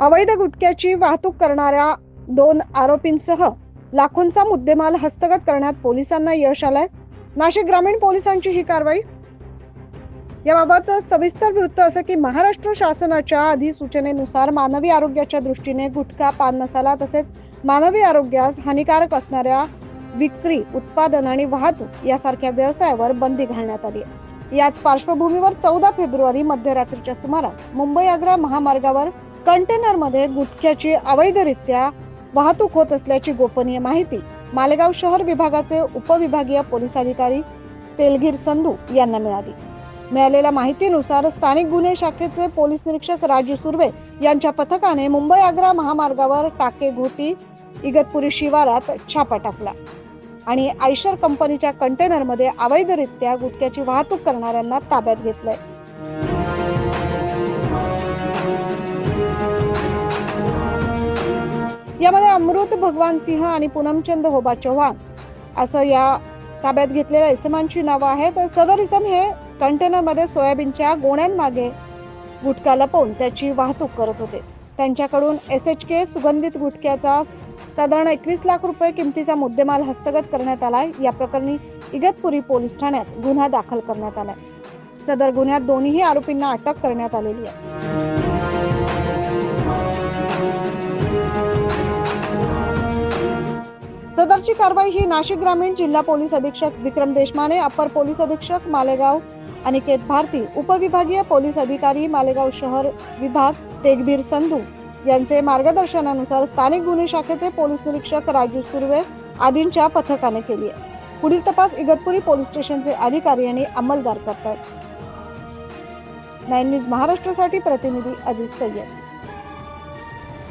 अवैध गुटख्याची वाहतूक करणाऱ्या दोन आरोपींसह लाखोंचा मुद्देमाल हस्तगत करण्यात पोलिसांना यश आलंय. नाशिक ग्रामीण पोलिसांची ही कारवाई. याबाबत सविस्तर वृत्त असं की महाराष्ट्र शासनाच्या अधिसूचनेनुसार मानवी आरोग्याच्या दृष्टीने गुटखा पान मसाला तसेच मानवी आरोग्यास हानिकारक असणाऱ्या विक्री उत्पादन आणि वाहतूक यासारख्या व्यवसायावर बंदी घालण्यात आली आहे. याच पार्श्वभूमीवर चौदा फेब्रुवारी मध्यरात्रीच्या सुमारास मुंबई आग्रा महामार्गावर कंटेनरमध्ये गुटख्याची अवैधरित्या वाहतूक होत असल्याची गोपनीय माहिती मालेगाव शहर विभागाचे उपविभागीय पोलीस अधिकारी तेलगीर संधू यांना मिळाली. मिळालेल्या माहितीनुसार स्थानिक गुन्हे शाखेचे पोलीस निरीक्षक राजू सुर्वे यांच्या पथकाने मुंबई आग्रा महामार्गावर टाके घोटी इगतपुरी शिवारात छापा टाकला आणि आयशर कंपनीच्या कंटेनरमध्ये अवैधरित्या गुटख्याची वाहतूक करणाऱ्यांना ताब्यात घेतलंय. यामध्ये अमृत भगवान सिंह आणि पूनमचंद होबा चव्हाण असं या ताब्यात घेतलेल्या इसमांची नावं आहेत. सदर इसम हे कंटेनरमध्ये सोयाबीनच्या गोण्यांमागे गुटखा लपवून त्याची वाहतूक करत होते. त्यांच्याकडून एस एच के सुगंधित गुटख्याचा साधारण एकवीस लाख रुपये किमतीचा मुद्देमाल हस्तगत करण्यात आलाय. या प्रकरणी इगतपुरी पोलीस ठाण्यात गुन्हा दाखल करण्यात आलाय. सदर गुन्ह्यात दोन्ही आरोपींना अटक करण्यात आलेली आहे. सदरची कारवाई ही नाशिक ग्रामीण जिल्हा पोलीस अधीक्षक विक्रम देशमाने अपर पोलीस अधीक्षक मालेगाव अनिकेत भारती उपविभागीय पोलीस अधिकारी मालेगाव शहर विभाग तेगबीर संधू यांचे मार्गदर्शनानुसार स्थानिक गुन्हे शाखेचे पोलीस निरीक्षक राजू सुर्वे आदींच्या पथकाने केली आहे. पुढील तपास इगतपुरी पोलीस स्टेशनचे अधिकारी आणि अंमलदार करतात नाईन न्यूज महाराष्ट्रासाठी प्रतिनिधी अजित सय्यद.